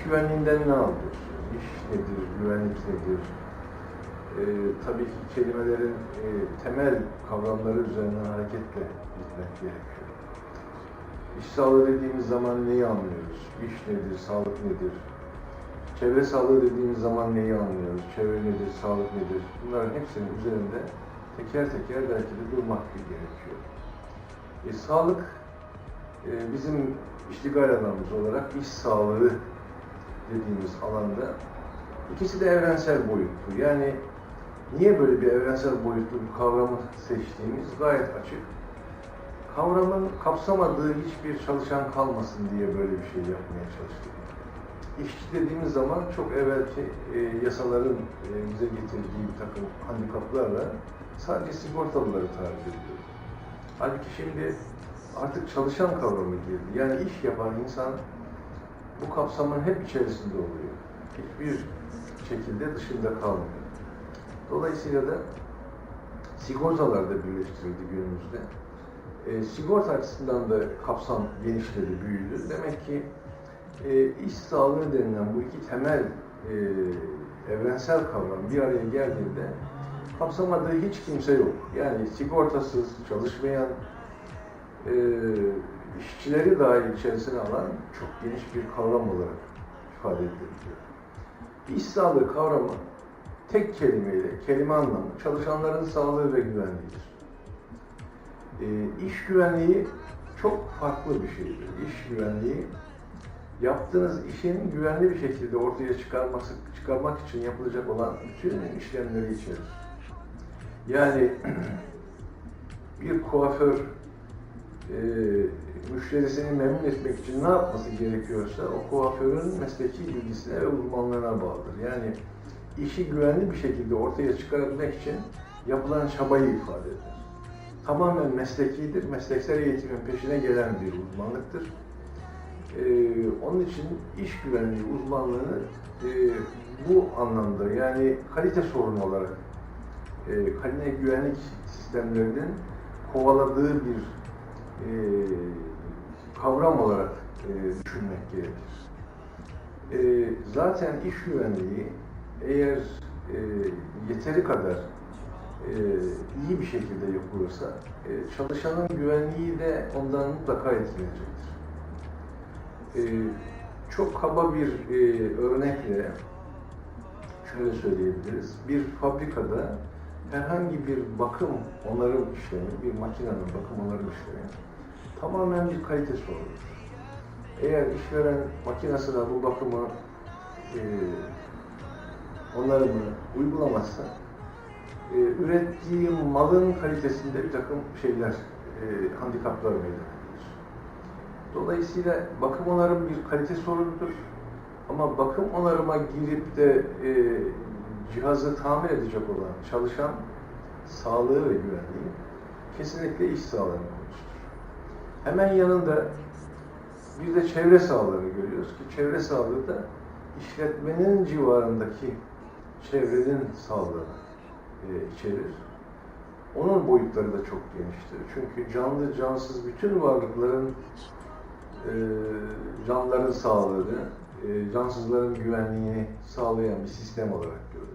işinden ne anlıyorsun? İş nedir, güvenlik nedir? Ee, tabii ki kelimelerin e, temel kavramları üzerinden hareketle gitmek gerekiyor. İş sağlığı dediğimiz zaman neyi anlıyoruz? İş nedir, sağlık nedir? Çevre sağlığı dediğimiz zaman neyi anlıyoruz? Çevre nedir, sağlık nedir? Bunların hepsinin üzerinde teker teker belki de durmak gerekiyor. E, sağlık e, bizim iştigal alanımız olarak iş sağlığı dediğimiz alanda ikisi de evrensel boyutlu. Yani niye böyle bir evrensel boyutlu bir kavramı seçtiğimiz gayet açık. Kavramın kapsamadığı hiçbir çalışan kalmasın diye böyle bir şey yapmaya çalıştık. İşçi dediğimiz zaman çok evvelki e, yasaların e, bize getirdiği bir takım handikaplarla sadece sigortalıları tarif ediyoruz. Halbuki şimdi artık çalışan kavramı girdi. Yani iş yapan insan bu kapsamın hep içerisinde oluyor. Hiçbir şekilde dışında kalmıyor. Dolayısıyla da sigortalar da birleştirildi günümüzde. E, sigorta açısından da kapsam genişledi, büyüdü. Demek ki e, iş sağlığı denilen bu iki temel e, evrensel kavram bir araya geldiğinde kapsamadığı hiç kimse yok. Yani sigortasız, çalışmayan, e, işçileri dahil içerisine alan çok geniş bir kavram olarak ifade edilebiliyor. İş sağlığı kavramı tek kelimeyle, kelime anlamı çalışanların sağlığı ve güvenliğidir. E, iş güvenliği çok farklı bir şeydir. İş güvenliği yaptığınız işin güvenli bir şekilde ortaya çıkarması, çıkarmak için yapılacak olan bütün işlemleri içerir. Yani bir kuaför e, müşterisini memnun etmek için ne yapması gerekiyorsa o kuaförün mesleki bilgisine ve uzmanlığına bağlıdır. Yani işi güvenli bir şekilde ortaya çıkarabilmek için yapılan çabayı ifade eder. Tamamen meslekidir, mesleksel eğitimin peşine gelen bir uzmanlıktır. Ee, onun için iş güvenliği uzmanlığını e, bu anlamda yani kalite sorunu olarak e, kalite güvenlik sistemlerinin kovaladığı bir e, kavram olarak e, düşünmek gerekir. E, zaten iş güvenliği eğer e, yeteri kadar e, iyi bir şekilde yapılırsa e, çalışanın güvenliği de ondan mutlaka etkilenecektir. E, çok kaba bir e, örnekle şöyle söyleyebiliriz. Bir fabrikada herhangi bir bakım onarım işlemi, bir makinenin bakım onarım işlemi tamamen bir kalite sorunudur. Eğer işveren makinesine bu bakımı e, onarımı uygulamazsa e, ürettiği malın kalitesinde bir takım şeyler, e, handikaplar meydana gelir. Dolayısıyla bakım onarım bir kalite sorunudur. Ama bakım onarıma girip de e, cihazı tamir edecek olan çalışan sağlığı ve güvenliği kesinlikle iş sağlığını konuştur. Hemen yanında bir de çevre sağlığını görüyoruz ki çevre sağlığı da işletmenin civarındaki çevrenin sağlığını e, içerir. Onun boyutları da çok geniştir. Çünkü canlı cansız bütün varlıkların e, canlıların sağlığını, e, cansızların güvenliğini sağlayan bir sistem olarak görülür.